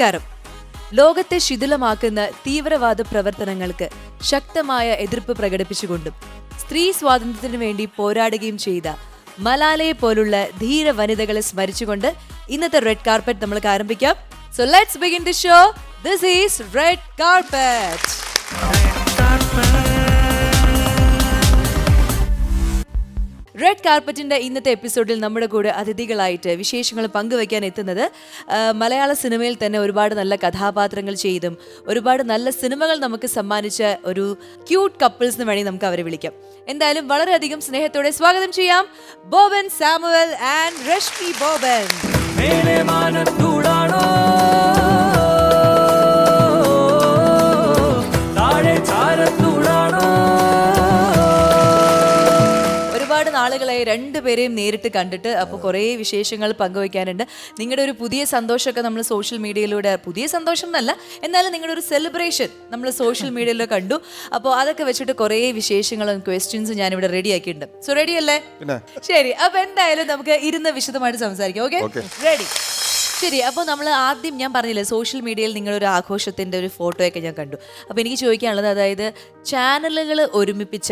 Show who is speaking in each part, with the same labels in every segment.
Speaker 1: നമസ്കാരം. ലോകത്തെ ശിഥിലമാക്കുന്ന തീവ്രവാദ പ്രവർത്തനങ്ങൾക്ക് ശക്തമായ എതിർപ്പ് പ്രകടിപ്പിച്ചുകൊണ്ടും സ്ത്രീ സ്വാതന്ത്ര്യത്തിനു വേണ്ടി പോരാടുകയും ചെയ്ത മലാലയെ പോലുള്ള ധീര വനിതകളെ സ്മരിച്ചുകൊണ്ട് ഇന്നത്തെ റെഡ് കാർപ്പറ്റ് നമ്മൾക്ക് ആരംഭിക്കാം. So let's begin the show this is red carpet red കാർപ്പറ്റിന്റെ ഇന്നത്തെ എപ്പിസോഡിൽ നമ്മുടെ കൂടെ അതിഥികളായിട്ട് വിശേഷങ്ങൾ പങ്കുവയ്ക്കാൻ എത്തുന്നത് മലയാള സിനിമയിൽ തന്നെ ഒരുപാട് നല്ല കഥാപാത്രങ്ങൾ ചെയ്തും ഒരുപാട് നല്ല സിനിമകൾ നമുക്ക് സമ്മാനിച്ച ഒരു ക്യൂട്ട് കപ്പിൾസ് എന്ന് വേണമെങ്കിൽ നമുക്ക് അവരെ വിളിക്കാം. എന്തായാലും വളരെയധികം സ്നേഹത്തോടെ സ്വാഗതം ചെയ്യാം. Boban Samuel and Reshmi Boban. നാളുകളായി രണ്ടുപേരെയും നേരിട്ട് കണ്ടിട്ട് അപ്പോൾ കുറേ വിശേഷങ്ങൾ പങ്കുവയ്ക്കാനുണ്ട്. നിങ്ങളുടെ ഒരു പുതിയ സന്തോഷമൊക്കെ നമ്മൾ സോഷ്യൽ മീഡിയയിലൂടെ പുതിയ സന്തോഷം എന്നല്ല എന്നാലും നിങ്ങളുടെ ഒരു സെലിബ്രേഷൻ നമ്മൾ സോഷ്യൽ മീഡിയയിൽ കണ്ടു. അപ്പോൾ അതൊക്കെ വെച്ചിട്ട് കുറേ വിശേഷങ്ങളും ക്വസ്റ്റ്യൻസും ഞാനിവിടെ റെഡി ആക്കിയിട്ടുണ്ട്. സോ റെഡി അല്ലേ? ശരി അപ്പൊ എന്തായാലും നമുക്ക് ഇരുന്ന് വിശദമായിട്ട് സംസാരിക്കാം ഓക്കെ റെഡി ശരി അപ്പോൾ നമ്മൾ ആദ്യം ഞാൻ പറഞ്ഞില്ലേ സോഷ്യൽ മീഡിയയിൽ നിങ്ങളൊരു ആഘോഷത്തിന്റെ ഒരു ഫോട്ടോയൊക്കെ ഞാൻ കണ്ടു. അപ്പോൾ എനിക്ക് ചോദിക്കാനുള്ളത് അതായത് ചാനലുകൾ ഒരുമിപ്പിച്ച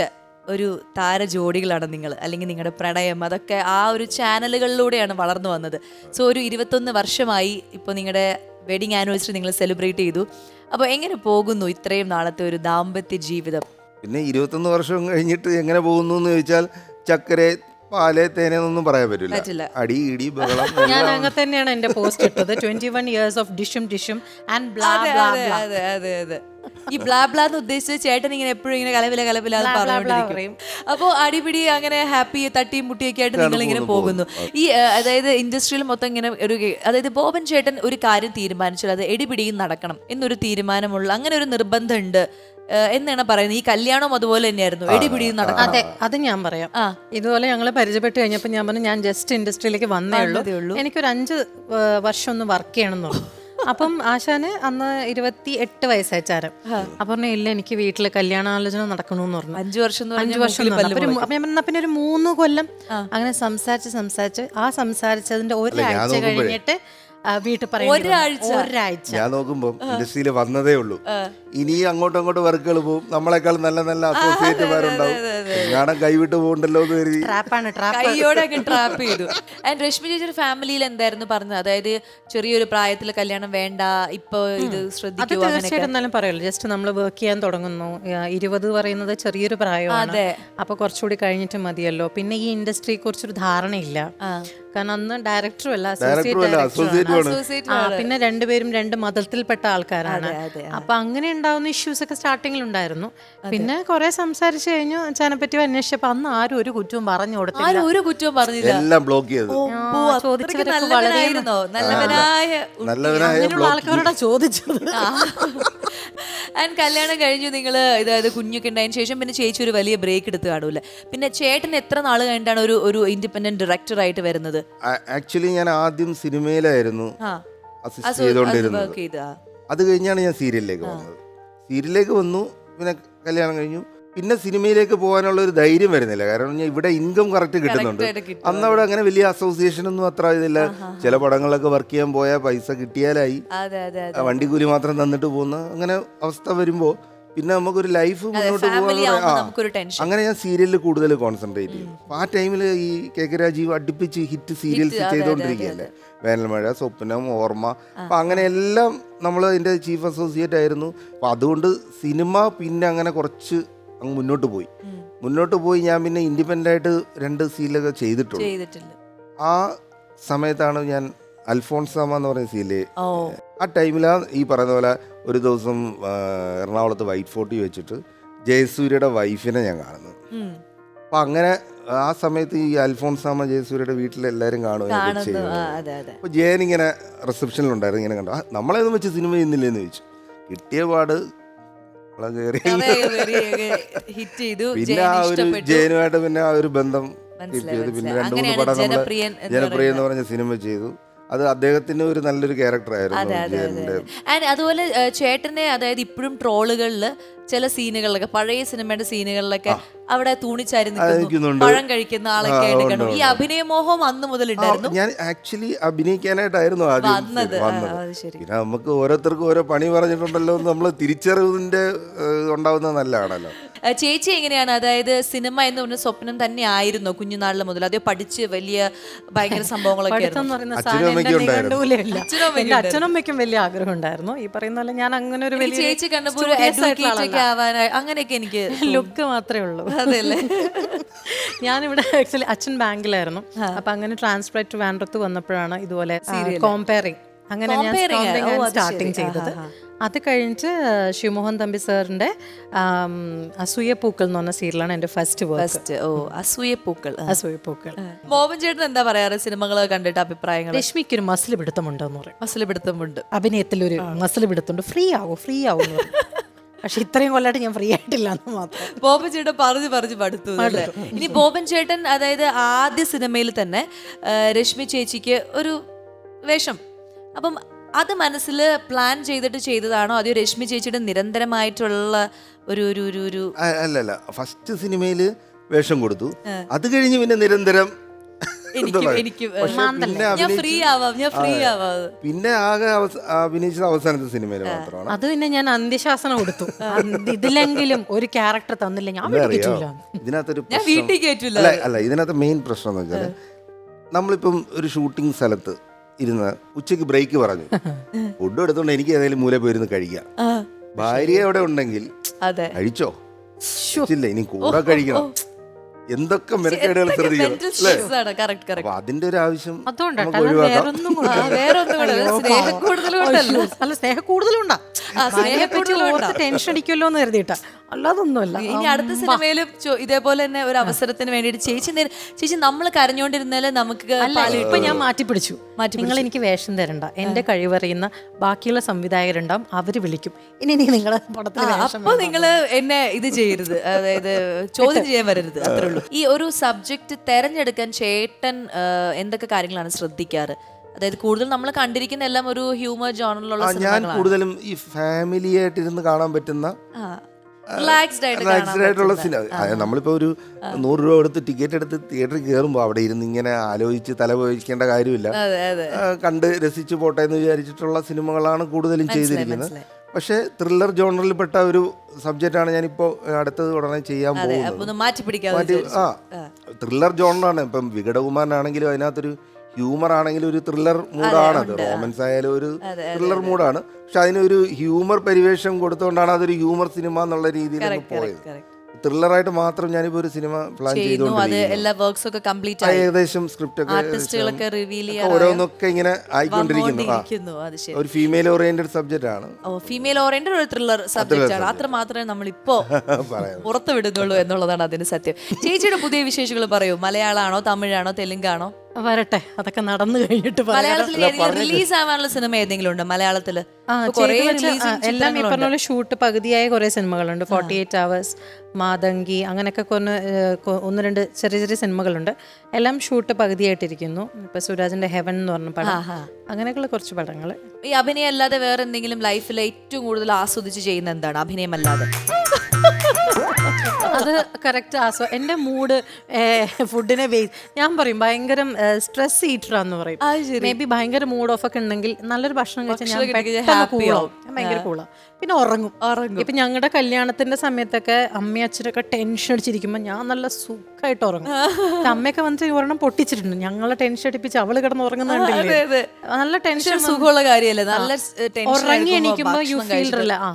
Speaker 1: ഒരു താര ജോഡികളാണ് നിങ്ങൾ അല്ലെങ്കിൽ നിങ്ങളുടെ പ്രണയം അതൊക്കെ ആ ഒരു ചാനലുകളിലൂടെയാണ് വളർന്നു വന്നത്. സോ ഒരു ഇരുപത്തൊന്ന് വർഷമായി ഇപ്പോൾ നിങ്ങളുടെ വെഡിങ് ആനിവേഴ്സറി നിങ്ങൾ സെലിബ്രേറ്റ് ചെയ്തു. അപ്പോൾ എങ്ങനെ പോകുന്നു ഇത്രയും നാളത്തെ ഒരു ദാമ്പത്യ ജീവിതം?
Speaker 2: പിന്നെ ഇരുപത്തൊന്ന് വർഷം കഴിഞ്ഞിട്ട് എങ്ങനെ പോകുന്നു എന്ന് ചോദിച്ചാൽ ചക്കര പാൽ തേനെന്നൊന്നും പറയാൻ
Speaker 1: പറ്റില്ല.
Speaker 2: അടി ഇടി ബഹളം
Speaker 3: ഞാൻ അങ്ങനെ തന്നെയാണ് എന്റെ പോസ്റ്റ് ഇട്ടത്. ട്വന്റി വൺ ഇയേഴ്സ് ഓഫ് ഡിഷും ഡിഷും ആൻഡ് ബ്ലാ
Speaker 1: അതെ, അതെ, അതെ. ഈ ബ്ലാ ബ്ലാ എന്ന് ഉദ്ദേശിച്ചത് ചേട്ടൻ ഇങ്ങനെ എപ്പോഴും ഇങ്ങനെ കലവില കലവില അപ്പൊ
Speaker 3: ബ്ലാ, ബ്ലാ, ബ്ലാ
Speaker 1: പറഞ്ഞുകൊണ്ടിരിക്കും. അപ്പോ അടിപിടി അങ്ങനെ ഹാപ്പി തട്ടിയും മുട്ടിയൊക്കെ ആയിട്ട് നിങ്ങൾ ഇങ്ങനെ പോകുന്നു ഈ അതായത് ഇൻഡസ്ട്രിയിൽ മൊത്തം ഇങ്ങനെ ഒരു അതായത് ബോബൻ ചേട്ടൻ ഒരു കാര്യം തീരുമാനിച്ചു അത് എടിപിടിയും നടക്കണം എന്നൊരു തീരുമാനമുള്ള അങ്ങനെ ഒരു നിർബന്ധമുണ്ട്. എന്നാണ് പറയുന്നത്. ഈ കല്യാണം അതുപോലെ തന്നെയായിരുന്നു. എടിപിടി നടക്കും
Speaker 3: അതെ അത് ഞാൻ പറയാം.
Speaker 1: ആ.
Speaker 3: ഇതുപോലെ ഞങ്ങൾ പരിചയപ്പെട്ട് കഴിഞ്ഞപ്പോൾ ഞാൻ പറഞ്ഞു ഞാൻ ജസ്റ്റ് ഇൻഡസ്ട്രിയിലേക്ക് വന്നേ
Speaker 1: ഉള്ളൂ.
Speaker 3: ഉള്ളൂ. എനിക്കൊരു അഞ്ച് വർഷം ഒന്ന് വർക്ക് ചെയ്യണമെന്നുള്ളൂ അപ്പം ആശാന് അന്ന് ഇരുപത്തി എട്ട് വയസ്സായ ചാരം അപ്പൊ പറഞ്ഞു ഇല്ല എനിക്ക് വീട്ടിൽ കല്യാണാലോചന നടക്കണമെന്ന് പറഞ്ഞു.
Speaker 1: അഞ്ചു വർഷം എന്ന്
Speaker 3: അഞ്ചു വർഷം. അപ്പൊ ഞാൻ പറഞ്ഞു, പിന്നെ ഒരു മൂന്ന് കൊല്ലം അങ്ങനെ സംസാരിച്ച് സംസാരിച്ച് ആ സംസാരിച്ചതിന്റെ ഒരാഴ്ച കഴിഞ്ഞിട്ട് വീട്ടിൽ വന്നു.
Speaker 1: ഒരാഴ്ച?
Speaker 3: ഒരാഴ്ച.
Speaker 2: ഞാൻ നോക്കുമ്പോൾ ഇൻഡസ്ട്രിയിൽ വന്നതേ ഉള്ളൂ. ഇനി അങ്ങോട്ടും അങ്ങോട്ടും വർക്കുകൾ പോകും നമ്മളെക്കാൾ നല്ല നല്ല അസോസിയേറ്റുമാരുണ്ടാവും എങ്ങാണം കൈവിട്ട് പോകണ്ടല്ലോ എന്ന് കരുതി.
Speaker 3: ട്രാപ്പാണ് ട്രാപ്പ്
Speaker 1: കൈയോടൊക്കെ ട്രാപ്പ് ചെയ്തു. ആൻഡ് രശ്മി ചേച്ചിയുടെ ഫാമിലിയിൽ എന്തായിരുന്നു പറഞ്ഞത്? അതായത് ചെറിയൊരു പ്രായത്തിൽ കല്യാണം വേണ്ട ഇപ്പൊ ഇത്
Speaker 3: അത്
Speaker 1: ശ്രദ്ധിക്കൂ അങ്ങനെയൊക്കെ.
Speaker 3: തീർച്ചയായിട്ടും എന്നാലും പറയുള്ളൂ ജസ്റ്റ് നമ്മൾ വർക്ക് ചെയ്യാൻ തുടങ്ങുന്നു. ആ, ഇരുപത് പറയുന്നത് ചെറിയൊരു പ്രായമാണ്.
Speaker 1: അതെ.
Speaker 3: അപ്പൊ കുറച്ചുകൂടി കഴിഞ്ഞിട്ട് മതിയല്ലോ. പിന്നെ ഈ ഇൻഡസ്ട്രിയെ കുറിച്ചൊരു ധാരണയില്ല. കാരണം അന്ന് ഡയറക്ടറും അല്ല
Speaker 2: ഡയറക്ടറും അല്ല അസോസിയേറ്റും ആണ്.
Speaker 3: ആ, പിന്നെ രണ്ടുപേരും രണ്ട് മതത്തിൽപ്പെട്ട ആൾക്കാരാണ്.
Speaker 1: അതെ,
Speaker 3: അപ്പൊ അങ്ങനെ ഉണ്ടാവുന്ന ഇഷ്യൂസ് ഒക്കെ സ്റ്റാർട്ടിങ്ങിൽ ഉണ്ടായിരുന്നു പിന്നെ കുറെ സംസാരിച്ചു കഴിഞ്ഞു. അച്ഛനെ പറ്റി അന്വേഷിച്ചപ്പോ അന്ന് ആരും ഒരു കുറ്റവും പറഞ്ഞു കൊടുത്തില്ല.
Speaker 1: ആരും ഒരു കുറ്റവും പറഞ്ഞില്ല.
Speaker 2: എല്ലാം ബ്ലോക്ക് ചെയ്ത്.
Speaker 1: ഓ,
Speaker 3: ആ,
Speaker 1: അത്രയ്ക്ക്
Speaker 3: ചോദിച്ചവരൊക്കെ
Speaker 1: നല്ലവനായിരുന്നോ? നല്ലവനായ
Speaker 2: നല്ലവനായ
Speaker 3: അങ്ങനെയുള്ള
Speaker 2: ബ്ലോക്ക്
Speaker 3: ആൾക്കാരോടാ ചോദിച്ചത്.
Speaker 1: ആൻഡ് കല്യാണം കഴിഞ്ഞു നിങ്ങൾ ഇതായത് കുഞ്ഞൊക്കെ ഉണ്ടായതിനു ശേഷം പിന്നെ ചേച്ചി ഒരു വലിയ ബ്രേക്ക് എടുത്ത് കാണൂല പിന്നെ ചേട്ടൻ എത്ര നാൾ കഴിഞ്ഞിട്ടാണ് ഒരു ഒരു ഇൻഡിപെൻഡന്റ് ഡയറക്ടർ ആയിട്ട് വരുന്നത്?
Speaker 2: ആക്ച്വലി ഞാൻ ആദ്യം സിനിമയിലായിരുന്നു
Speaker 1: ആ.
Speaker 2: അസിസ്റ്റ്
Speaker 1: അസോ- അത്
Speaker 2: ചെയ്തുകൊണ്ടിരുന്നത്
Speaker 1: work ചെയ്ത ആ.
Speaker 2: അത് കഴിഞ്ഞാണ് ഞാൻ സീരിയലിലേക്ക് വന്നത്. സീരിയലിലേക്ക് വന്നു പിന്നെ കല്യാണം കഴിഞ്ഞു. പിന്നെ സിനിമയിലേക്ക് പോകാനുള്ള ഒരു ധൈര്യം വരുന്നില്ല. കാരണം ഞാൻ ഇവിടെ ഇൻകം കറക്റ്റ് കിട്ടുന്നുണ്ട്. അന്ന് അവിടെ അങ്ങനെ വലിയ അസോസിയേഷൻ ഒന്നും അത്ര ഇതില്ല. ചില പടങ്ങളിലൊക്കെ വർക്ക് ചെയ്യാൻ പോയാൽ പൈസ കിട്ടിയാലായി. വണ്ടി കൂലി മാത്രം തന്നിട്ട് പോകുന്ന അങ്ങനെ അവസ്ഥ വരുമ്പോൾ പിന്നെ നമുക്കൊരു ലൈഫ് മുന്നോട്ട് പോകാൻ അങ്ങനെ ഞാൻ സീരിയലിൽ കൂടുതൽ കോൺസെൻട്രേറ്റ് ചെയ്യും. ആ ടൈമിൽ ഈ കെ കെ രാജീവ് അടുപ്പിച്ച് ഹിറ്റ് സീരിയൽസ് ചെയ്തുകൊണ്ടിരിക്കുകയല്ലേ വേനൽമഴ സ്വപ്നം ഓർമ്മ. അപ്പൊ അങ്ങനെ എല്ലാം നമ്മൾ അതിന്റെ ചീഫ് അസോസിയേറ്റ് ആയിരുന്നു. അപ്പൊ അതുകൊണ്ട് സിനിമ പിന്നെ അങ്ങനെ കുറച്ച് അങ്ങ് മുന്നോട്ട് പോയി. മുന്നോട്ട് പോയി ഞാൻ പിന്നെ ഇൻഡിപെൻഡന്റ് ആയിട്ട് രണ്ട് സീലൊക്കെ ചെയ്തിട്ടുള്ളൂ.
Speaker 1: ചെയ്തിട്ടില്ല.
Speaker 2: ആ സമയത്താണ് ഞാൻ അൽഫോൺസാമ എന്ന് പറയുന്ന
Speaker 1: സീൽ
Speaker 2: ആ ടൈമിലാണ് ഈ പറയുന്ന പോലെ ഒരു ദിവസം എറണാകുളത്ത് വൈറ്റ് ഫോർട്ടി വെച്ചിട്ട് ജയസൂര്യയുടെ വൈഫിനെ ഞാൻ
Speaker 1: കാണുന്നു.
Speaker 2: അപ്പൊ അങ്ങനെ ആ സമയത്ത് ഈ അൽഫോൺസാമ ജയസൂര്യയുടെ വീട്ടിൽ എല്ലാവരും
Speaker 1: കാണും
Speaker 2: അപ്പോൾ ജയൻ ഇങ്ങനെ റിസപ്ഷനിലുണ്ടായിരുന്നു ഇങ്ങനെ കണ്ടു. നമ്മളേതും വെച്ച് സിനിമ ചെയ്യുന്നില്ലെന്ന് ചോദിച്ചു. കിട്ടിയ പാട് നമ്മളെ കയറി
Speaker 1: ഹിറ്റ് ചെയ്തു.
Speaker 2: പിന്നെ ആ ഒരു ജയനുമായിട്ട് പിന്നെ ആ ഒരു ബന്ധം കിട്ടിയത് പിന്നെ രണ്ടു മൂന്ന് പടം ജനപ്രിയ എന്ന് പറഞ്ഞ സിനിമ ചെയ്തു. അത് അദ്ദേഹത്തിന് ഒരു നല്ലൊരു ക്യാരക്ടറായിരുന്നു
Speaker 1: ആൻഡ് അതുപോലെ ചേട്ടനെ അതായത് ഇപ്പോഴും ട്രോളുകളിൽ ചില സീനുകളിലൊക്കെ പഴയ സിനിമയുടെ സീനുകളിലൊക്കെ അവിടെ തൂണിച്ചാരി. പഴം കഴിക്കുന്ന ആളൊക്കെ കണ്ടു. ഈ
Speaker 2: അഭിനയ
Speaker 1: അഭിനയമോഹം അന്ന് മുതൽ ഉണ്ടായിരുന്നു
Speaker 2: ഞാൻ ആക്ച്വലി അഭിനയിക്കാനായിട്ടായിരുന്നു ആദ്യം. പിന്നെ നമുക്ക് ഓരോരുത്തർക്കും ഓരോ പണി പറഞ്ഞിട്ടുണ്ടല്ലോ നമ്മൾ തിരിച്ചറിവിന്റെ ഉണ്ടാവുന്ന ഉണ്ടാവുന്നത് നല്ലതാണല്ലോ.
Speaker 1: ചേച്ചി എങ്ങനെയാണ്? അതായത് സിനിമ എന്ന് പറഞ്ഞ സ്വപ്നം തന്നെ ആയിരുന്നോ കുഞ്ഞുനാളിൽ മുതൽ? അതോ പഠിച്ച് വലിയ ഭയങ്കര സംഭവങ്ങളൊക്കെ
Speaker 3: പഠിത്തം എന്ന് പറയുന്ന
Speaker 2: അച്ഛനും
Speaker 3: സാധനം
Speaker 2: അമ്മയ്ക്കും
Speaker 3: എന്റെ
Speaker 2: ഉണ്ടായിരുന്നു.
Speaker 3: നിഘണ്ടുവിലില്ല.
Speaker 1: അച്ഛനും അമ്മയ്ക്കും
Speaker 3: എന്റെ അച്ഛനും വലിയ ആഗ്രഹം ഉണ്ടായിരുന്നു. ഈ പറയുന്ന പോലെ ഞാൻ അങ്ങനെ ഒരു വലിയ
Speaker 1: ചേച്ചി കണ്ടപ്പോൾ ഒരു ഒക്കെ ആവാനായി. അങ്ങനെയൊക്കെ എനിക്ക്
Speaker 3: ലുക്ക് മാത്രമേ ഉള്ളൂ.
Speaker 1: അതെല്ലേ?
Speaker 3: ഞാനിവിടെ ആക്ച്വലി അച്ഛൻ ബാങ്കിലായിരുന്നു. അപ്പൊ അങ്ങനെ ട്രാൻസ്ഫർ ടു വാൻഡ്രത്ത് വന്നപ്പോഴാണ് ഇതുപോലെ കോമ്പയറിംഗ് അങ്ങനെ ഞാൻ
Speaker 1: Comparing ആ? ഓ, അത്
Speaker 3: സ്റ്റാർട്ടിങ്. ചെയ്തത്. അത് കഴിഞ്ഞിട്ട് ശിവമോഹൻ തമ്പി സാറിന്റെ ആം, അസൂയപ്പൂക്കൾ എന്ന് പറഞ്ഞ സീരിയലാണ് എന്റെ ഫസ്റ്റ്
Speaker 1: ഫസ്റ്റ് ഓ അസൂയപ്പൂക്കൾ.
Speaker 3: അസൂയപ്പൂക്കൾ
Speaker 1: മോഹൻ ചേട്ടൻ എന്താ പറയാറ്? സിനിമകൾ കണ്ടിട്ട് അഭിപ്രായങ്ങൾ
Speaker 3: രശ്മിക്ക് ഒരു മസിൽ പിടുത്തമുണ്ടെന്ന് പറയും.
Speaker 1: മസിൽ പിടുത്തമുണ്ട്.
Speaker 3: അഭിനയത്തിലൊരു മസിൽ പിടുത്തമുണ്ട്. ഫ്രീ ആവും? ഫ്രീ ആവും എന്ന് പക്ഷെ ഇത്രയും കൊല്ലമായിട്ട് ഞാൻ ഫ്രീ ആയിട്ടില്ല എന്ന് മാത്രം.
Speaker 1: ബോബൻ ചേട്ടൻ പറഞ്ഞു പറഞ്ഞു പഠിത്തു ഇനി ബോബൻ ചേട്ടൻ അതായത് ആദ്യ സിനിമയിൽ തന്നെ രശ്മി ചേച്ചിക്ക് ഒരു വേഷം. അപ്പം അത് മനസ്സിൽ പ്ലാൻ ചെയ്തിട്ട് ചെയ്തതാണോ? അതോ രശ്മി ചേച്ചിയുടെ നിരന്തരമായിട്ടുള്ള ഒരു ഒരു ഒരു ഒരു
Speaker 2: അല്ലല്ല. ഫസ്റ്റ് സിനിമയിൽ വേഷം കൊടുത്തു. അത് കഴിഞ്ഞ് പിന്നെ നിരന്തരം. പിന്നെ
Speaker 1: ഞാൻ ഫ്രീ ആവാം ഞാൻ ഫ്രീ ആവാം
Speaker 2: പിന്നെ ആകെ അഭിനയിച്ചത് അവസാനത്തെ സിനിമയിൽ മാത്രമാണ്.
Speaker 3: അത് പിന്നെ ഞാൻ അന്ത്യശാസനം കൊടുത്തു. അന്ത് ഇതിലെങ്കിലും ഒരു ക്യാരക്ടർ തന്നില്ല. ഞാൻ
Speaker 2: ഇതിനകത്തൊരു അല്ല ഇതിനകത്ത് മെയിൻ പ്രശ്നം എന്ന് വെച്ചാൽ നമ്മളിപ്പം ഒരു ഷൂട്ടിംഗ് സ്ഥലത്ത് ഇരുന്ന് ഉച്ചയ്ക്ക് ബ്രേക്ക് പറഞ്ഞു. ഫുഡ് എടുത്തോണ്ട് എനിക്ക് ഏതെങ്കിലും മൂല പോയിരുന്ന് കഴിക്കാം.
Speaker 1: ആ,
Speaker 2: ഭാര്യ അവിടെ ഉണ്ടെങ്കിൽ
Speaker 1: അതെ.
Speaker 2: കഴിച്ചോ? ഇല്ല ഇനി കൂടെ കഴിക്കണം. എന്തൊക്കെ മെനക്കേടുകൾ ശ്രദ്ധിക്കണം അതിന്റെ ഒരു ആവശ്യം ഒഴിവാക്കാം.
Speaker 1: സ്നേഹം
Speaker 3: കൂടുതലുണ്ടാ. ടെൻഷൻ അടിക്കുമല്ലോ എന്ന് കരുതിയിട്ടാ. അല്ലാതൊന്നുമല്ല.
Speaker 1: ഇനി അടുത്ത സിനിമയിലും ഇതേപോലെ തന്നെ ഒരു അവസരത്തിന് വേണ്ടിയിട്ട് ചേച്ചി ചേച്ചി നമ്മൾ കരഞ്ഞോണ്ടിരുന്നാലേ നമുക്ക് പാൽ
Speaker 3: ഇപ്പൊ ഞാൻ മാറ്റിപ്പിടിച്ചു.
Speaker 1: മാറ്റി
Speaker 3: നിങ്ങൾ എനിക്ക് വേഷം തരണ്ട. എന്റെ കഴിവറിയുന്ന ബാക്കിയുള്ള സംവിധായകരുണ്ടാവും അവർ വിളിക്കും. ഇനി നീ നിങ്ങളെ പടത്തിൽ വേഷം
Speaker 1: അപ്പൊ നിങ്ങൾ എന്നെ ഇത് ചെയ്യരുത്. അതായത് ചോദ്യം ചെയ്യാൻ വരരുത് അത്രേ ഉള്ളൂ. ഈ ഒരു സബ്ജക്ട് തെരഞ്ഞെടുക്കാൻ ചേട്ടൻ എന്തൊക്കെ കാര്യങ്ങളാണ് ശ്രദ്ധിക്കാറ്? അതായത് കൂടുതൽ നമ്മൾ കണ്ടിരിക്കുന്ന എല്ലാം ഒരു ഹ്യൂമർ ജോണറിലുള്ള
Speaker 2: ആ, ഞാൻ കൂടുതലും ഈ ഫാമിലി ആയിട്ടിരുന്ന് കാണാൻ പറ്റുന്ന
Speaker 1: റിലാക്സ്ഡ്
Speaker 2: ആയിട്ടുള്ള. സിനിമ അതായത് നമ്മളിപ്പോ ഒരു നൂറ് രൂപ കൊടുത്ത് ടിക്കറ്റ് എടുത്ത് തിയേറ്ററിൽ കയറുമ്പോൾ അവിടെ ഇരുന്ന് ഇങ്ങനെ ആലോചിച്ച് തല കാര്യമില്ല. കണ്ട് രസിച്ച് പോട്ടെ എന്ന് വിചാരിച്ചിട്ടുള്ള സിനിമകളാണ് കൂടുതലും ചെയ്തിരിക്കുന്നത്. പക്ഷെ ത്രില്ലർ ജോണറിൽപ്പെട്ട ഒരു സബ്ജക്റ്റാണ് ഞാനിപ്പോൾ അടുത്തത് ഉടനെ ചെയ്യാൻ പോകുന്നത്. ആ. ത്രില്ലർ ജോണറാണ്. ഇപ്പം വികടകുമാരനാണെങ്കിലും അതിനകത്തൊരു ഹ്യൂമർ ആണെങ്കിലും ഒരു ത്രില്ലർ മൂഡാണ് അത്. റോമൻസ് ആയാലും ഒരു ത്രില്ലർ മൂഡാണ്. പക്ഷെ അതിനൊരു ഹ്യൂമർ പരിവേഷം കൊടുത്തുകൊണ്ടാണ് അതൊരു ഹ്യൂമർ സിനിമ എന്നുള്ള രീതിയിൽ പോയത്. ത്രില്ലറായിട്ട് മാത്രം ഞാനിപ്പോ ഒരു സിനിമ പ്ലാൻ ചെയ്തുകൊണ്ടിരിക്കുന്നു. ഏകദേശം സ്ക്രിപ്റ്റ് ഒക്കെ ഓരോന്നൊക്കെ ഇങ്ങനെ ആയിക്കൊണ്ടിരിക്കുന്നു. ഒരു ഫീമെയിൽ ഓറിയന്റഡ് സബ്ജക്റ്റ് ആണ്.
Speaker 1: ഫീമെയിൽ ഓറിയന്റഡ് ഒരു ത്രില്ലർ സബ്ജക്റ്റ് ആണ്. അത്ര മാത്രമേ നമ്മൾ ഇപ്പോ പുറത്തു വിടുന്നുള്ളൂ എന്നുള്ളതാണ് അതിന് സത്യം. ചേച്ചിയുടെ പുതിയ വിശേഷങ്ങൾ പറയൂ. മലയാളാണോ തമിഴാണോ തെലുങ്കാണോ?
Speaker 3: വരട്ടെ അതൊക്കെ നടന്നു കഴിഞ്ഞിട്ട്
Speaker 1: മലയാളത്തിൽ റിലീസ് ആവാനുള്ള സിനിമ ഏതെങ്കിലും ഉണ്ടോ
Speaker 3: ആ, എല്ലാം ഈ പറഞ്ഞ. പോലെ ഷൂട്ട് പകുതിയായ കുറേ സിനിമകളുണ്ട്. ഫോർട്ടി എയ്റ്റ് അവേഴ്സ് മാതങ്കി അങ്ങനെയൊക്കെ കൊന്ന് ഒന്ന് രണ്ട് ചെറിയ ചെറിയ സിനിമകളുണ്ട്. എല്ലാം ഷൂട്ട് പകുതിയായിട്ടിരിക്കുന്നു. ഇപ്പൊ സുരാജിന്റെ ഹെവൻ എന്ന് പറഞ്ഞ പടം. അങ്ങനെയൊക്കെയുള്ള കുറച്ച് പടങ്ങൾ
Speaker 1: ഈ അഭിനയം അല്ലാതെ വേറെ എന്തെങ്കിലും ലൈഫിൽ ഏറ്റവും കൂടുതൽ ആസ്വദിച്ച് ചെയ്യുന്ന എന്താണ്? അഭിനയം അല്ലാതെ
Speaker 3: അത് കറക്റ്റ് ആസ്വ എന്റെ മൂഡ് ഫുഡിനെ ബേസ് ഞാൻ പറയും ഭയങ്കര സ്ട്രെസ് ഈറ്ററാന്ന് പറയും. മേ ബി ഭയങ്കര മൂഡ് ഓഫ് ഒക്കെ ഉണ്ടെങ്കിൽ നല്ലൊരു ഭക്ഷണം കഴിച്ചാൽ ഞാൻ കൂളാവും ഞാൻ ഭയങ്കര കൂളാവും പിന്നെ ഉറങ്ങും.
Speaker 1: ഉറങ്ങും.
Speaker 3: ഇപ്പൊ ഞങ്ങളുടെ കല്യാണത്തിന്റെ സമയത്തൊക്കെ അമ്മയും അച്ഛനൊക്കെ ടെൻഷൻ അടിച്ചിരിക്കുമ്പോൾ ഞാൻ നല്ല സുഖമായിട്ട് ഉറങ്ങും. അമ്മയൊക്കെ വന്നിട്ട് ഒരെണ്ണം പൊട്ടിച്ചിട്ടുണ്ട്. ഞങ്ങളെ ടെൻഷൻ അടിപ്പിച്ച് അവൾ കിടന്ന്
Speaker 1: ഉറങ്ങുന്നുണ്ട്
Speaker 3: ഉറങ്ങുന്നുണ്ടല്ലേ. നല്ല ടെൻഷൻ
Speaker 1: സുഖമുള്ള കാര്യമല്ലേ? നല്ല
Speaker 3: ഉറങ്ങി എണീക്കുമ്പോ യു ഫീൽ റില ആ.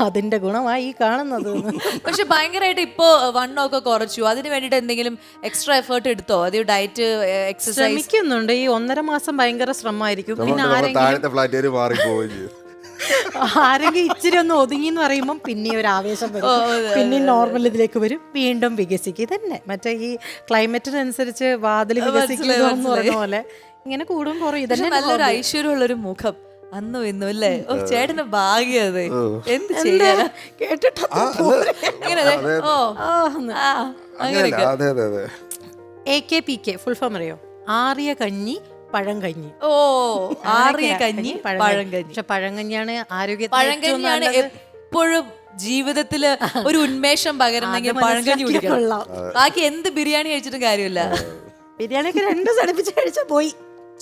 Speaker 3: അതിന്റെ ഗുണമായി കാണുന്നത്
Speaker 1: പക്ഷെ ഭയങ്കരമായിട്ട് ഇപ്പോ വണ്ണമൊക്കെ കുറച്ചു. അതിന് വേണ്ടിയിട്ട് എന്തെങ്കിലും എക്സ്ട്രാ എഫേർട്ട് എടുത്തോ? അത് ഡയറ്റ് എക്സസൈസ്
Speaker 3: ശ്രമിക്കുന്നുണ്ട്. ഈ ഒന്നര മാസം ഭയങ്കര ശ്രമമായിരിക്കും. പിന്നെ ആരെങ്കിലും
Speaker 2: താഴത്തെ ഫ്ലാറ്റുകാർ മാറിപ്പോവുകയും ചെയ്യും.
Speaker 3: ആരെങ്കിലും ഇച്ചിരി ഒന്ന് ഒതുങ്ങി എന്ന് പറയുമ്പോൾ പിന്നെ ഒരു ആവേശം വരും. പിന്നെ നോർമൽ ഇതിലേക്ക് വരും. വീണ്ടും വികസിക്കും. ഇതന്നെ. മറ്റേ ഈ ക്ലൈമറ്റിനനുസരിച്ച് വാതിൽ വികസിക്കുന്നു എന്ന് പറഞ്ഞ പോലെ. ഇങ്ങനെ കൂടും കുറയും. ഇതന്നെ
Speaker 1: നല്ലൊരു ഐശ്വര്യമുള്ളൊരു മുഖം. അന്നും ഇന്നും അല്ലേ? ഓ ചേട്ടന് ഭാഗ്യം അത് എന്ത് ചെയ്യാ
Speaker 3: കേട്ടിട്ട്
Speaker 2: അത്.
Speaker 1: ഓ ആ
Speaker 2: അങ്ങനെയല്ല. അതെ അതെ അതെ.
Speaker 3: A K P K full form അറിയോ? ആറിയ കഞ്ഞി പഴം കഞ്ഞി.
Speaker 1: ഓ ആറിയ കഞ്ഞി പഴം കഞ്ഞി.
Speaker 3: പക്ഷെ പഴങ്കഞ്ഞിയാണ് ആരോഗ്യത്തിന് ഏറ്റവും
Speaker 1: പഴങ്കഞ്ഞിയാണ്
Speaker 3: നല്ലത്.
Speaker 1: എപ്പോഴും ജീവിതത്തിൽ ഒരു ഉന്മേഷം പകരണമെങ്കിൽ
Speaker 3: അത്
Speaker 1: പഴങ്കഞ്ഞി കുടിക്കണം.
Speaker 3: കൊള്ളാം.
Speaker 1: ബാക്കി എന്ത് ബിരിയാണി കഴിച്ചിട്ടും കാര്യമില്ല.
Speaker 3: ബിരിയാണിയൊക്കെ രണ്ടും സടിപ്പിച്ച് കഴിച്ചാ പോയി.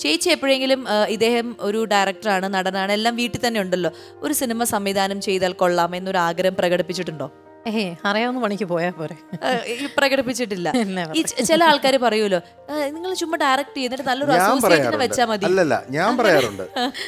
Speaker 1: ചേച്ചി എപ്പോഴെങ്കിലും ഇദ്ദേഹം ഒരു ഡയറക്ടറാണ് നടനാണ് എല്ലാം വീട്ടിൽ തന്നെ ഉണ്ടല്ലോ. ഒരു സിനിമ സംവിധാനം ചെയ്താൽ കൊള്ളാം എന്നൊരു ആഗ്രഹം പ്രകടിപ്പിച്ചിട്ടുണ്ടോ?
Speaker 3: ഏഹ് അറിയാവുന്ന പണിക്ക് പോയാ പോരെ.
Speaker 1: ഈ പ്രകടിപ്പിച്ചിട്ടില്ല. ഈ ചെ- ചില ആൾക്കാർ പറയുമല്ലോ നിങ്ങൾ ചുമ്മാ ഡയറക്ട് ചെയ്യുന്നിട്ട് നല്ലൊരു
Speaker 2: ഞാൻ
Speaker 1: അസോസിയേറ്റിനെ വെച്ചാൽ മതി.
Speaker 2: അല്ലല്ല ഞാൻ പറയാറുണ്ട്.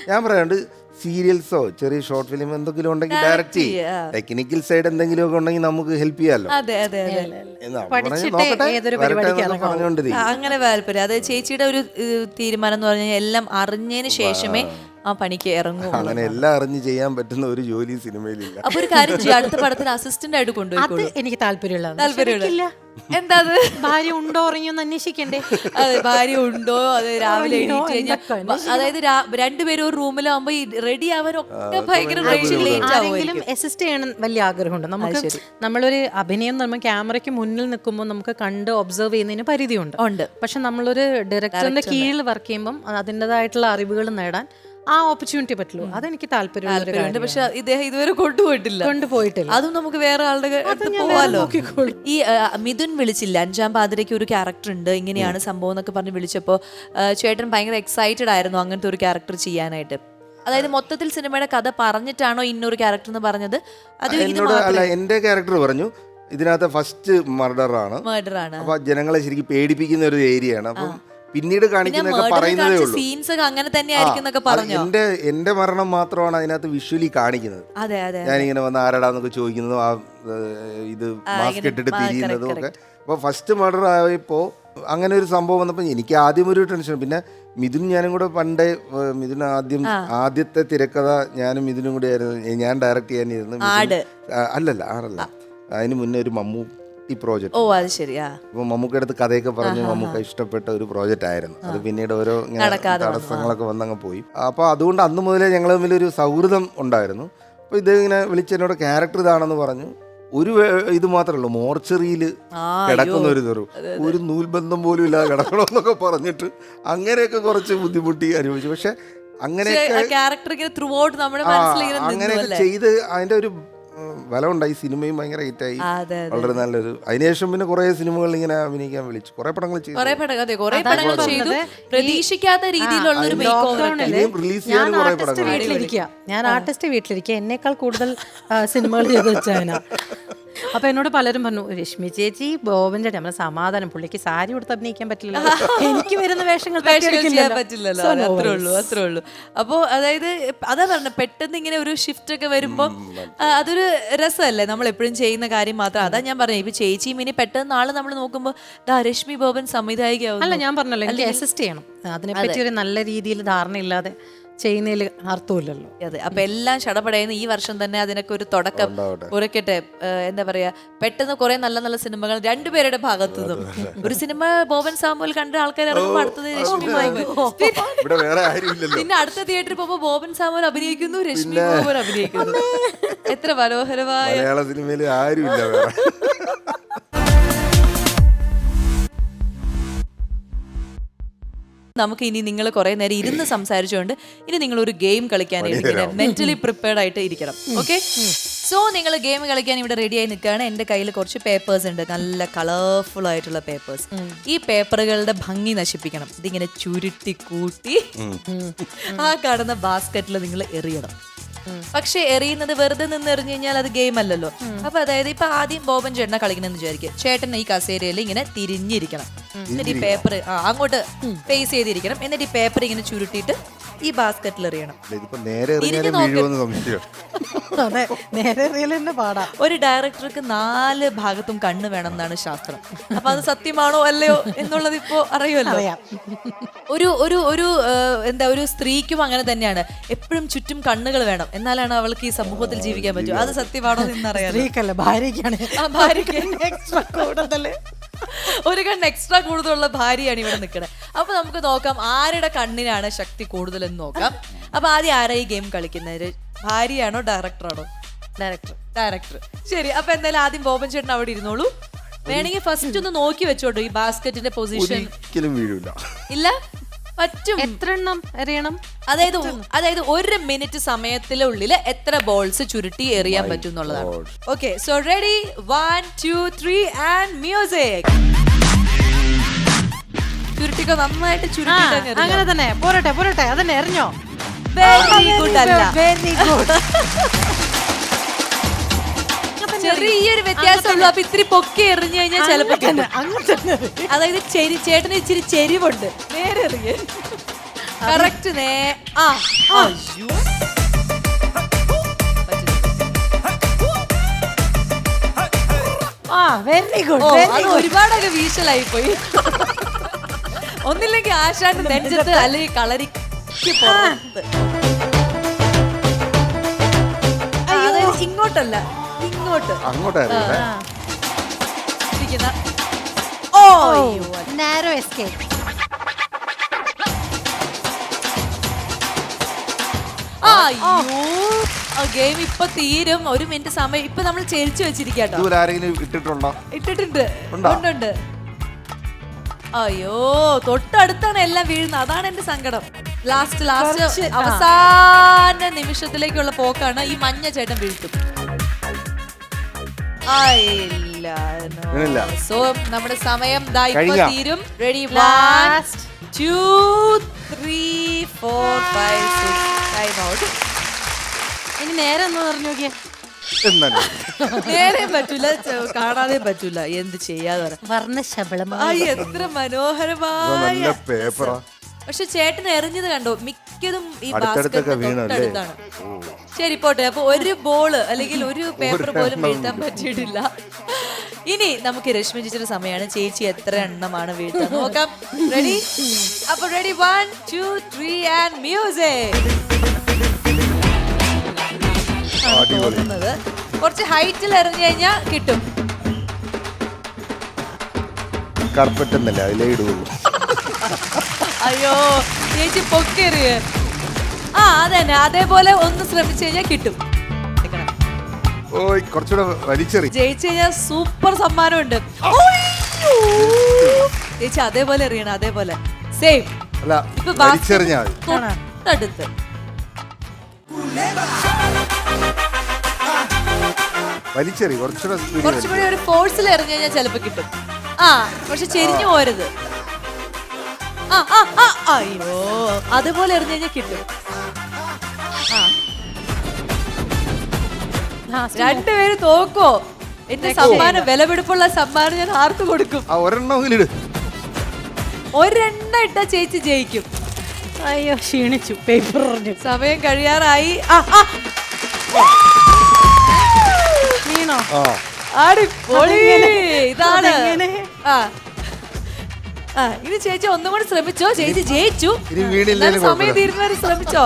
Speaker 2: ഞാൻ പറയാറുണ്ട് സീരിയൽസോ ചെറിയ ഷോർട്ട് ഫിലിം എന്തെങ്കിലും ഉണ്ടെങ്കിൽ ഡയറക്റ്റ്
Speaker 1: ചെയ്യാ.
Speaker 2: ചെയ്യും ടെക്നിക്കൽ സൈഡ് എന്തെങ്കിലും ഒക്കെ ഉണ്ടെങ്കിൽ നമുക്ക് ഹെൽപ്പ് ചെയ്യാമല്ലോ
Speaker 1: അതെ അതെ അതെ.
Speaker 2: എന്ന് അവൻ പറഞ്ഞു,
Speaker 3: പഠിച്ചിട്ടേ
Speaker 2: നോക്കട്ടെ,
Speaker 3: ഏതൊരു
Speaker 2: വരട്ടെ
Speaker 3: പരിപാടിക്ക്
Speaker 2: എന്നൊക്കെ
Speaker 3: ഇറങ്ങാവൂ.
Speaker 2: പറഞ്ഞുകൊണ്ടിരിക്കും.
Speaker 1: ആ, അങ്ങനെ താല്പര്യം. അത് ചേച്ചിയുടെ ഒരു ഏഹ്, തീരുമാനം എന്ന് പറഞ്ഞാൽ എല്ലാം അറിഞ്ഞതിന് ശേഷമേ ആ പണിക്ക് ഇറങ്ങും
Speaker 2: അങ്ങനെ എല്ലാം അറിഞ്ഞ് ചെയ്യാൻ പറ്റുന്ന ഒരു ജോലി സിനിമയിലില്ല.
Speaker 1: അപ്പൊ ഒരു കാര്യം ചെയ്യാം. അടുത്ത പടത്തിന് അസിസ്റ്റന്റ് ആയിട്ട്
Speaker 3: അത്
Speaker 1: കൊണ്ടുപോയിക്കോളൂ
Speaker 3: എനിക്ക് താല്പര്യമുള്ളതാണ്.
Speaker 1: താല്പര്യമുള്ള
Speaker 3: ശരിക്കില്ല.
Speaker 1: എന്താ അത്
Speaker 3: ഭാര്യ ഉണ്ടോ ഉറങ്ങിയോന്ന് അന്വേഷിക്കണ്ടേ?
Speaker 1: അതെ ഭാര്യ ഉണ്ടോ? അത് രാവിലെ
Speaker 3: അയ്യോ,
Speaker 1: എണീറ്റ് കഴിഞ്ഞാൽ
Speaker 3: എന്തൊക്കെ
Speaker 1: അതായത് രാ- രണ്ടുപേരും ഒരു റൂമിലാവുമ്പോ റെഡി ആവാനൊക്കെ ഭയങ്കര ലേറ്റ്
Speaker 3: ആരെങ്കിലും
Speaker 1: ആവുമായിരിക്കും
Speaker 3: അസിസ്റ്റ് ചെയ്യണം വലിയ ആഗ്രഹമുണ്ട്. നമുക്ക് നമ്മളൊരു അഭിനയം നമ്മൾ ക്യാമറയ്ക്ക് മുന്നിൽ നിൽക്കുമ്പോൾ നമുക്ക് കണ്ട് ഒബ്സർവ് ചെയ്യുന്നതിന് പരിധിയുണ്ട്.
Speaker 1: ഉണ്ട്.
Speaker 3: പക്ഷെ നമ്മളൊരു ഡയറക്ടറിന്റെ കീഴിൽ വർക്ക് ചെയ്യുമ്പോൾ അതിന്റെതായിട്ടുള്ള അറിവുകൾ നേടാൻ ആ ഓപ്പർച്യൂണിറ്റി പറ്റുള്ളൂ. അതെനിക്ക്
Speaker 1: താല്പര്യമുണ്ട്. പക്ഷെ ഇദ്ദേഹം ഇതുവരെ കൊണ്ടുപോയിട്ടില്ല.
Speaker 3: കൊണ്ടുപോയിട്ടില്ല.
Speaker 1: അതും നമുക്ക് വേറെ ആളുടെ പോവാലോ? ഈ മിഥുൻ വിളിച്ചില്ല. അഞ്ചാം പാതിരയ്ക്ക് ഒരു ക്യാരക്ടർ ഉണ്ട്. ഇങ്ങനെയാണ് സംഭവം എന്നൊക്കെ പറഞ്ഞ് വിളിച്ചപ്പോൾ ചേട്ടൻ ഭയങ്കര എക്സൈറ്റഡ് ആയിരുന്നു അങ്ങനത്തെ ഒരു ക്യാരക്ടർ ചെയ്യാനായിട്ട്. അതായത് മൊത്തത്തിൽ സിനിമയുടെ കഥ പറഞ്ഞിട്ടാണോ ഇന്നൊരു ക്യാരക്ടർ എന്ന് പറഞ്ഞത്? അത്
Speaker 2: എന്നോട് അല്ല എന്റെ ക്യാരക്ടർ പറഞ്ഞു ഇതിനകത്ത് ഫസ്റ്റ് മർഡർ ആണ്.
Speaker 1: മർഡർ ആണ്.
Speaker 2: അപ്പൊ ജനങ്ങളെ ശരിക്കും പേടിപ്പിക്കുന്ന ഒരു ഏരിയ ആണ്. അപ്പം പിന്നീട് കാണിക്കുന്നൊക്കെ പറയുന്നതേ ഉള്ളൂ.
Speaker 1: സീൻസ് ഒക്കെ അങ്ങനെ പറഞ്ഞോ?
Speaker 2: എന്റെ എന്റെ മരണം മാത്രമാണ് അതിനകത്ത് വിഷ്വലി കാണിക്കുന്നത്.
Speaker 1: അതെ അതെ
Speaker 2: ഞാനിങ്ങനെ വന്ന് ആരാടാന്നൊക്കെ ചോദിക്കുന്നതും ആ ഇത് മാസ്ക് ഇട്ടിട്ട് തിരിയുന്നതും ഒക്കെ. അപ്പോൾ ഫസ്റ്റ് മർഡർ ആയപ്പോ അങ്ങനെ ഒരു സംഭവം വന്നപ്പോൾ എനിക്ക് ആദ്യം ഒരു ടെൻഷൻ പിന്നെ മിഥുൻ ഞാനും കൂടെ പണ്ടേ മിഥുൻ ആദ്യം ആദ്യത്തെ തിരക്കഥ ഞാനും മിഥുനും കൂടെ ആയിരുന്നു. ഞാൻ ഡയറക്റ്റ് ചെയ്യാനിരുന്നു
Speaker 1: ആട്.
Speaker 2: അല്ലല്ല ആറല്ല. അതിന് മുന്നേ ഒരു മമ്മൂട്ടി പ്രോജക്റ്റ്.
Speaker 1: ഓ അത് ശരിയാ
Speaker 2: അപ്പൊ മമ്മൂക്ക അടുത്ത് കഥയൊക്കെ പറഞ്ഞ് മമ്മൂക്ക ഇഷ്ടപ്പെട്ട ഒരു പ്രോജക്റ്റ് ആയിരുന്നു. അത് പിന്നീട് ഓരോ തടസ്സങ്ങളൊക്കെ വന്നങ്ങ് പോയി. അപ്പോൾ അതുകൊണ്ട് അന്ന് മുതലേ ഞങ്ങൾ തമ്മിൽ ഒരു സൗഹൃദം ഉണ്ടായിരുന്നു. അപ്പോൾ ഇത് ഇങ്ങനെ വിളിച്ച് എന്നോട് ക്യാരക്ടർ ഇതാണെന്ന് പറഞ്ഞു. ഒരു ഇത് മാത്രമേ ഉള്ളൂ മോർച്ചറിയിൽ കിടക്കുന്ന ഒരു തെറു. ഒരു നൂൽബന്ധം പോലും ഇല്ലാതെ കിടക്കണമെന്നൊക്കെ പറഞ്ഞിട്ട് അങ്ങനെയൊക്കെ കുറച്ച് ബുദ്ധിമുട്ടി അനുഭവിച്ചു. പക്ഷെ അങ്ങനെ
Speaker 1: അങ്ങനെ
Speaker 2: ചെയ്ത് അതിന്റെ ഒരു ബലമുണ്ടായി സിനിമയും ഭയങ്കര ഹിറ്റായി. വളരെ നല്ലൊരു അതിനുശേഷം പിന്നെ കുറെ സിനിമകൾ ഇങ്ങനെ അഭിനയിക്കാൻ വിളിച്ചു. കുറെ പടങ്ങൾ ചെയ്തു.
Speaker 1: കുറെ പടങ്ങൾ അതെ കുറെ പടങ്ങൾ ചെയ്തു. പ്രതീക്ഷിക്കാത്ത രീതിയിലുള്ള ഒരു
Speaker 2: റിലീസ്
Speaker 3: ഞാൻ
Speaker 2: ചെയ്യാൻ കുറേ
Speaker 3: ആർട്ടിസ്റ്റ്
Speaker 2: പടങ്ങൾ
Speaker 3: വീട്ടിലിരിക്കുക ഞാൻ ആർട്ടിസ്റ്റ് വീട്ടിലിരിക്കുക എന്നേക്കാൾ കൂടുതൽ സിനിമകൾ ചെയ്തു വെച്ചാണ് അപ്പൊ എന്നോട് പലരും പറഞ്ഞു രശ്മി ചേച്ചി ബോബൻ ചേട്ടൻ നമ്മളെ സമാധാനം പുള്ളിക്ക് സാരി കൊടുത്ത് അഭിനയിക്കാൻ പറ്റില്ല എനിക്ക് വരുന്ന വേഷങ്ങൾ
Speaker 1: പറ്റില്ലല്ലോ. അത്രേ ഉള്ളൂ അത്രേ ഉള്ളൂ. അപ്പോ അതായത് അതാ പറഞ്ഞ പെട്ടെന്ന് ഇങ്ങനെ ഒരു ഷിഫ്റ്റ് ഒക്കെ വരുമ്പോ അതൊരു രസമല്ലേ? നമ്മൾ എപ്പോഴും ചെയ്യുന്ന കാര്യം മാത്രം. അതാ ഞാൻ പറഞ്ഞു ഇപ്പൊ ചേച്ചിയും ഇനി പെട്ടെന്ന് നാളെ നമ്മൾ നോക്കുമ്പോ ദാ രശ്മി ബോബൻ സംവിധായികയാവും
Speaker 3: അല്ല ഞാൻ പറഞ്ഞല്ലോ എനിക്ക് അസിസ്റ്റ് ചെയ്യണം. അതിനെപ്പറ്റി ഒരു നല്ല രീതിയിൽ ധാരണയില്ലാതെ ചെയ്യുന്നതിൽ അർത്ഥമില്ലല്ലോ.
Speaker 1: അതെ അപ്പൊ എല്ലാം ഷടപടയുന്ന ഈ വർഷം തന്നെ അതിനൊക്കെ ഒരു തുടക്കം
Speaker 2: കുറയ്ക്കട്ടെ
Speaker 1: കുറിക്കട്ടെ എന്താ പറയാ പെട്ടെന്ന് കുറെ നല്ല നല്ല സിനിമകൾ രണ്ടുപേരുടെ ഭാഗത്തു നിന്നും ഒരു സിനിമ ബോബൻ സാമുവൽ കണ്ട ആൾക്കാർ ഇറങ്ങുമ്പോൾ അടുത്തത് രശ്മി പിന്നെ അടുത്ത തിയേറ്ററിൽ പോകുമ്പോ ബോബൻ സാമുവൽ അഭിനയിക്കുന്നു രശ്മി ബോബൻ അഭിനയിക്കുന്നു. എത്ര മനോഹരമായ
Speaker 2: മലയാള സിനിമയിൽ ആരുമില്ല
Speaker 1: നമുക്ക് ഇനി നിങ്ങൾ കുറെ നേരം ഇരുന്ന് സംസാരിച്ചുകൊണ്ട് ഇനി നിങ്ങൾ ഒരു ഗെയിം കളിക്കാൻ മെന്റലി പ്രിപ്പയർഡ് ആയിട്ട് ഇരിക്കണം. ഓക്കെ സോ നിങ്ങൾ ഗെയിം കളിക്കാൻ ഇവിടെ റെഡി ആയി നിൽക്കുകയാണ്. എന്റെ കയ്യിൽ കുറച്ച് പേപ്പേഴ്സ് ഉണ്ട്. നല്ല കളർഫുൾ ആയിട്ടുള്ള പേപ്പേഴ്സ് ഈ പേപ്പറുകളുടെ ഭംഗി നശിപ്പിക്കണം. ഇതിങ്ങനെ ചുരുട്ടി കൂട്ടി ആ കാണുന്ന ബാസ്ക്കറ്റിൽ നിങ്ങൾ എറിയണം. പക്ഷെ എറിയുന്നത് വെറുതെ നിന്ന് എറിഞ്ഞു കഴിഞ്ഞാൽ അത് ഗെയിം അല്ലല്ലോ. അപ്പൊ അതായത് ഇപ്പൊ ആദ്യം ബോബൻ ചേട്ടനെ കളിക്കണമെന്ന് വിചാരിക്കും ചേട്ടൻ ഈ കസേരയിൽ ഇങ്ങനെ തിരിഞ്ഞിരിക്കണം. എന്നിട്ട് ഈ പേപ്പർ അങ്ങോട്ട് ഫേസ് ചെയ്തിരിക്കണം. എന്നിട്ട് ഈ പേപ്പർ ഇങ്ങനെ ചുരുട്ടിയിട്ട് ഈ ബാസ്ക്കറ്റിൽ എറിയണം.
Speaker 2: ഇതിപ്പോ നേരെ
Speaker 1: തിരിഞ്ഞ്
Speaker 2: എറിഞ്ഞാലും വീഴുമെന്ന് സംശയം.
Speaker 3: അതെ നേരെ പാടാ.
Speaker 1: ഒരു ഡയറക്ടർക്ക് നാല് ഭാഗത്തും കണ്ണ് വേണം എന്നാണ് ശാസ്ത്രം. അപ്പൊ അത് സത്യമാണോ അല്ലയോ എന്നുള്ളത് ഇപ്പോ അറിയുമല്ലോ.
Speaker 3: അറിയാം.
Speaker 1: ഒരു ഒരു ഒരു എന്താ ഒരു സ്ത്രീക്കും അങ്ങനെ തന്നെയാണ്. എപ്പോഴും ചുറ്റും കണ്ണുകൾ വേണം. എന്നാലാണ് അവൾക്ക് ഈ സമൂഹത്തിൽ ജീവിക്കാൻ പറ്റൂ. അത് സത്യമാണോ എന്നറിയാം
Speaker 3: ഭാര്യയ്ക്കാണ്.
Speaker 1: ആ ഭാര്യയ്ക്ക്.
Speaker 3: എക്സ്ട്രാ കൂടുതൽ
Speaker 1: ഒരു കണ്ണ് എക്സ്ട്രാ കൂടുതലുള്ള ഭാര്യയാണ് ഇവിടെ നിൽക്കുന്നത് അപ്പൊ നമുക്ക് നോക്കാം ആരുടെ കണ്ണിനാണ് ശക്തി കൂടുതലെന്ന് നോക്കാം. അപ്പൊ ആദ്യം ആരാ ഈ ഗെയിം കളിക്കുന്നത്? ഭാര്യയാണോ ഡയറക്ടറാണോ
Speaker 3: ഡയറക്ടർ
Speaker 1: ഡയറക്ടർ ശരി അപ്പൊ എന്തായാലും ആദ്യം ബോബൻ ചേട്ടൻ അവിടെ ഇരുന്നോളൂ. വേണമെങ്കിൽ ഫസ്റ്റ് ഒന്ന് നോക്കി വെച്ചോട്ടോ ഈ ബാസ്ക്കറ്റിന്റെ പൊസിഷൻ
Speaker 2: വീഴില്ല
Speaker 1: ഇല്ല? പറ്റും.
Speaker 3: എത്ര എണ്ണം എറിയണം?
Speaker 1: അതായത് അതായത് ഒരു മിനിറ്റ് സമയത്തിനുള്ളിൽ എത്ര ബോൾസ് ചുരുട്ടി എറിയാൻ പറ്റും എന്നുള്ളതാണ്. Okay so ready one two three and music ചുരുട്ടിക്കോ നന്നായിട്ട് ചുരുട്ടി
Speaker 3: അങ്ങനെ തന്നെ. പോരട്ടെ പോരട്ടെ. അതന്നെ എറിഞ്ഞോ?
Speaker 1: വെരി ഗുഡ് അല്ല.
Speaker 3: വെരി ഗുഡ്
Speaker 1: ചെറിയൊരു വ്യത്യാസമുള്ളൂ. അപ്പൊ ഇത്തിരി പൊക്കി എറിഞ്ഞു കഴിഞ്ഞാൽ ചിലപ്പോ അതായത് ചെരി ചേട്ടന് ഇച്ചിരി ചെരിവുണ്ട്. നേരെ എറിയ. കറക്റ്റ് നേ. ആ
Speaker 3: വെരി ഗുഡ്
Speaker 1: ഒരുപാടൊക്കെ വീശലായി പോയി ഒന്നില്ലെങ്കിൽ ആശാന്റെ നെഞ്ചത്ത് അല്ലെങ്കിൽ കളരിക്ക് ഇങ്ങോട്ടല്ല. ഇങ്ങോട്ട്
Speaker 2: അങ്ങോട്ടായിരുന്നു.
Speaker 1: ഇരിക്കുന്ന. ഓ അയ്യോ.
Speaker 3: നാരോ എസ്കേപ്പ്
Speaker 1: അയ്യോ. ഗെയിം ഇപ്പൊ തീരും. ഒരു മിനിറ്റ് സമയം. ഇപ്പൊ നമ്മൾ ചേരിച്ചു വെച്ചിരിക്കാട്ടോ
Speaker 2: ഇട്ടിട്ടുണ്ടോ?
Speaker 1: ഇട്ടിട്ടുണ്ട്.
Speaker 2: ഉണ്ട്?
Speaker 1: അയ്യോ തൊട്ടടുത്താണ് എല്ലാം വീഴുന്നത്. അതാണ് എന്റെ സങ്കടം. ലാസ്റ്റ് ലാസ്റ്റ് അവസാന നിമിഷത്തിലേക്കുള്ള പോക്കാണ് ഈ മഞ്ഞ ചേട്ടൻ വീഴ്ത്തും. ഇല്ല. സോ നമ്മുടെ സമയം ദാ ഇപ്പോ
Speaker 2: കഴിഞ്ഞോ?
Speaker 1: തീരും. Ready
Speaker 3: Last.
Speaker 1: Two three four five six time out
Speaker 3: ഇനി നേരെ ഒന്ന് പറഞ്ഞു നോക്കിയേ.
Speaker 2: എന്നാലും
Speaker 1: നേരെ പറ്റൂല ചെ- കാണാതെ പറ്റൂല. എന്ത് ചെയ്യാതെ പറ.
Speaker 3: വർണ ശബളമായി
Speaker 1: ആ എത്ര മനോഹരമായ
Speaker 2: നല്ല പേപ്പറാ.
Speaker 1: പക്ഷെ ചേട്ടൻ എറിഞ്ഞത് കണ്ടോ. മിക്കതും ഈ ബാസ്കറ്റിന് ശരി പോട്ടെ. അപ്പൊ ഒരു ബോൾ അല്ലെങ്കിൽ ഒരു പേപ്പർ പോലും വീഴ്ത്താൻ പറ്റിയിട്ടില്ല. ഇനി നമുക്ക് രശ്മി ചേച്ചിയുടെ സമയമാണ് ചേച്ചി എത്ര എണ്ണമാണ് വീഴ്ത്താൻ? നോക്കാം. റെഡി അപ്പൊ ready one two three and music തോന്നുന്നത്. കുറച്ച് ഹൈറ്റിൽ എറിഞ്ഞു കഴിഞ്ഞാൽ കിട്ടും.
Speaker 2: കർപ്പറ്റ് എന്നല്ല അതിലേ ഇടുള്ളൂ.
Speaker 1: അയ്യോ ചേച്ചി പൊക്കേറിയ. ആ അതന്നെ. അതേപോലെ ഒന്ന് ശ്രമിച്ചു കഴിഞ്ഞാൽ കിട്ടും.
Speaker 2: ഓയ് കുറച്ചുകൂടെ വലിച്ചെറി.
Speaker 1: ജയിച്ചു കഴിഞ്ഞാൽ സൂപ്പർ സമ്മാനമുണ്ട്. ചേച്ചി അതേപോലെ എറിയണം അതേപോലെ. സെയിം
Speaker 2: അല്ല വലിച്ചെറിഞ്ഞാൽ
Speaker 1: തൊട്ടടുത്ത്.
Speaker 2: വലിച്ചെറി കുറച്ചുകൂടെ കുറച്ചുകൂടി
Speaker 1: കുറച്ചും ഒരു ഫോഴ്സിൽ എറിഞ്ഞു കഴിഞ്ഞാൽ ചിലപ്പോ കിട്ടും. ആ പക്ഷെ ചെരിഞ്ഞു പോരുത്. അയ്യോ അതുപോലെ എറിഞ്ഞു കഴിഞ്ഞാൽ കിട്ടും. രണ്ടുപേര് തോക്കോ. എന്റെ സമ്മാനം വിലപിടിപ്പുള്ള സമ്മാനം ഞാൻ ആർക്ക് കൊടുക്കും? ഒരെണ്ണം ഇട്ട ചേച്ചി ജയിക്കും.
Speaker 3: അയ്യോ ക്ഷീണിച്ചു. പേപ്പർ
Speaker 1: സമയം കഴിയാറായി. ആ, ആടി
Speaker 3: വീണോ?
Speaker 2: ആ.
Speaker 1: അടിപൊളി. ഇതാണ്? ആ. ആ ഇനി ചേച്ചി ഒന്നും കൂടി ശ്രമിച്ചോ? ചേച്ചി ജയിച്ചു.
Speaker 2: ഇനി വീണില്ലേലും
Speaker 1: എന്നാലും സമയം
Speaker 2: കുഴപ്പമില്ല.
Speaker 1: തീരുന്നവരെ ശ്രമിച്ചോ?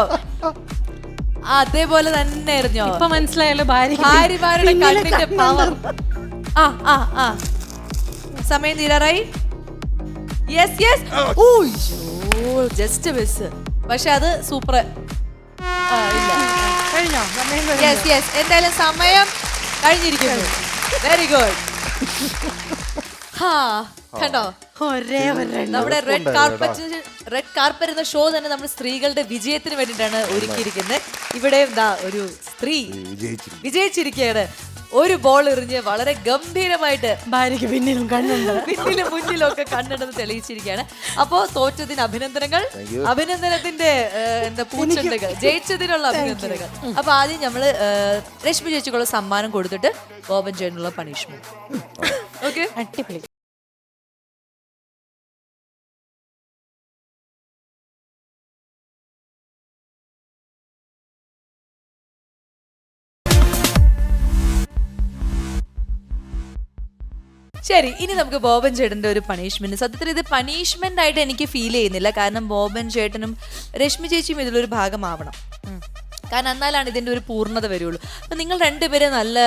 Speaker 1: ആ, അതേപോലെ തന്നെ എറിഞ്ഞോ?
Speaker 3: ഇപ്പൊ മനസ്സിലായല്ലോ ഭാര്യ
Speaker 1: ഭാര്യമാരുടെ കണ്ണിന്റെ പവർ ആ ആ ആ. സമയം തീരാറായി? യെസ് യെസ് ജസ്റ്റ് മിസ് പക്ഷെ അത് സൂപ്പർ ഇല്ല.
Speaker 3: കഴിഞ്ഞോ? സമയം കഴിഞ്ഞോ?
Speaker 1: യെസ് യെസ് എന്തായാലും സമയം കഴിഞ്ഞിരിക്കുന്നു. വെരി ഗുഡ് ഹാ കണ്ടോ?
Speaker 3: ഒരേ
Speaker 1: നമ്മുടെ റെഡ് കാർപ്പറ്റ് റെഡ് കാർപ്പറ്റ് എന്ന ഷോ തന്നെ നമ്മുടെ സ്ത്രീകളുടെ വിജയത്തിന് വേണ്ടിയിട്ടാണ് ഒരുക്കിയിരിക്കുന്നത്. ഇവിടെ എന്താ ഒരു സ്ത്രീ
Speaker 2: വിജയിച്ചിരിക്കും
Speaker 1: വിജയിച്ചിരിക്കുകയാണ്. ഒരു ബോൾ എറിഞ്ഞ് വളരെ ഗംഭീരമായിട്ട്
Speaker 3: ഭാര്യയ്ക്ക് പിന്നിലും കണ്ണുണ്ട്.
Speaker 1: പിന്നിലും മുന്നിലും ഒക്കെ കണ്ണുണ്ടെന്ന് തെളിയിച്ചിരിക്കുകയാണ്. അപ്പോ തോറ്റതിന് അഭിനന്ദനങ്ങൾ. അഭിനന്ദനത്തിന്റെ എന്താ പൂച്ചെണ്ടുകൾ. ജയിച്ചതിനുള്ള അഭിനന്ദനങ്ങൾ. അപ്പൊ ആദ്യം നമ്മൾ ഏഹ്, രശ്മി ചേച്ചിക്കുള്ള സമ്മാനം കൊടുത്തിട്ട് ബോബൻ ചേട്ടനുള്ള പണിഷ്മെന്റ് ഓക്കെ
Speaker 3: അടിപൊളി.
Speaker 1: ശരി ഇനി നമുക്ക് ബോബൻ ചേട്ടന്റെ ഒരു പണിഷ്മെന്റ് സത്യത്തിൽ ഇത് പണിഷ്മെന്റ് ആയിട്ട് എനിക്ക് ഫീൽ ചെയ്യുന്നില്ല. കാരണം ബോബൻ ചേട്ടനും രശ്മി ചേച്ചിയും ഇതിലൊരു ഭാഗമാവണം. കാരണം എന്നാലാണ് ഇതിന്റെ ഒരു പൂർണത വരുള്ളൂ. അപ്പൊ നിങ്ങൾ രണ്ടുപേരും നല്ല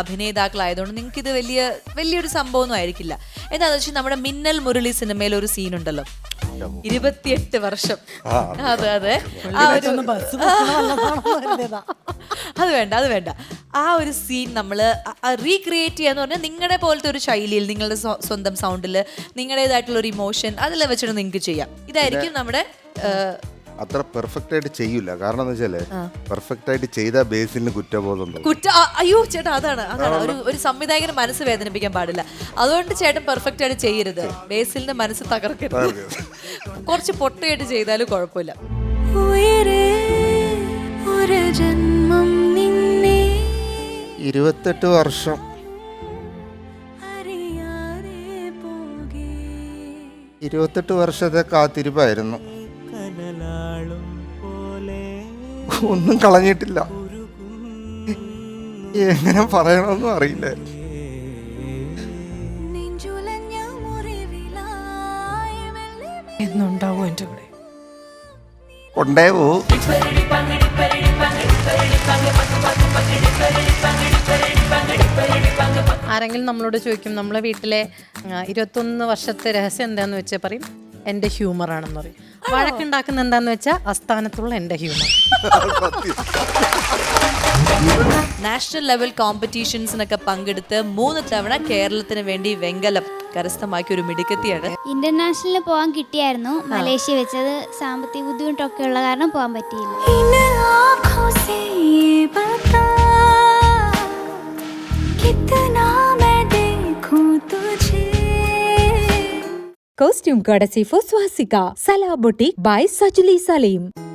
Speaker 1: അഭിനേതാക്കളായതുകൊണ്ട് നിങ്ങൾക്ക് ഇത് വലിയ വലിയൊരു സംഭവമൊന്നും ആയിരിക്കില്ല. എന്താണെന്ന് വെച്ചാൽ നമ്മുടെ മിന്നൽ മുരളി സിനിമയിൽ ഒരു സീൻ ഉണ്ടല്ലോ. ഇരുപത്തിയെട്ട് വർഷം. അതെ അതെ. ആ ഒരു അത് വേണ്ട അത് വേണ്ട. ആ ഒരു സീൻ നമ്മൾ റീക്രിയേറ്റ് ചെയ്യാന്ന് പറഞ്ഞാൽ നിങ്ങളുടെ പോലത്തെ ഒരു ശൈലിയിൽ നിങ്ങളുടെ സ്വന്തം സൗണ്ടിൽ നിങ്ങളുടേതായിട്ടുള്ള ഒരു ഇമോഷൻ അതെല്ലാം വെച്ചിട്ട് നിങ്ങൾക്ക് ചെയ്യാം. ഇതായിരിക്കും നമ്മുടെ
Speaker 2: അത്ര പെർഫെക്റ്റ് ആയിട്ട് ചെയ്യൂല. കാരണം എന്ന് വെച്ചാൽ പെർഫെക്റ്റ് ആയിട്ട് ചെയ്ത ബേസിന് കുറ്റബോധം തോന്നും
Speaker 1: കുറ്റ ആ, അയ്യോ ചേട്ടാ അതാണ് അതാണ്. ഒരു ഒരു സംവിധായകന് മനസ്സ് വേദനിപ്പിക്കാൻ പാടില്ല. അതുകൊണ്ട് ചേട്ടൻ പെർഫെക്റ്റ് ആയിട്ട് ചെയ്യരുത്. ബേസിലിന്റെ മനസ്സ് തകർക്കരുത്. കുറച്ച് പൊട്ടയായിട്ട് ചെയ്താലും കുഴപ്പമില്ല.
Speaker 4: ഉയരേ ഒരു ജന്മം നിന്നെ
Speaker 2: ഇരുപത്തെട്ട് വർഷം.
Speaker 4: അറിയാതെ പോകേ.
Speaker 2: ഇരുപത്തെട്ട് വർഷത്തെ കാത്തിരിപ്പായിരുന്നു. ഒന്നും കളഞ്ഞിട്ടില്ല. എങ്ങനെ പറയണമെന്നും അറിയില്ല.
Speaker 3: എന്നുണ്ടാവും എന്റെ കൂടെ.
Speaker 2: കൊണ്ടേ പോ
Speaker 3: ആരെങ്കിലും നമ്മളോട് ചോദിക്കും നമ്മളെ വീട്ടിലെ ഇരുപത്തൊന്ന് വർഷത്തെ രഹസ്യം എന്താന്ന് വെച്ചാൽ പറയും. എന്റെ ഹ്യൂമറാണെന്ന് പറയും. വഴക്കുണ്ടാക്കുന്ന എന്താന്ന് വെച്ചാൽ അസ്ഥാനത്തുള്ള എന്റെ ഹ്യൂമർ.
Speaker 1: നാഷണൽ ലെവൽ കോമ്പറ്റീഷൻസിനൊക്കെ പങ്കെടുത്ത് മൂന്ന് തവണ കേരളത്തിന് വേണ്ടി വെങ്കലം കരസ്ഥമാക്കി ഒരു മിടുക്കത്തിയാണ്.
Speaker 5: ഇന്റർനാഷണലിൽ പോകാൻ കിട്ടിയായിരുന്നു. മലേഷ്യ വെച്ചത് സാമ്പത്തിക ബുദ്ധിമുട്ടൊക്കെ ഉള്ള കാരണം പോകാൻ പറ്റിയില്ല.
Speaker 6: Costume courtesy for Swastika, Salah Boutique by Sajali Salim.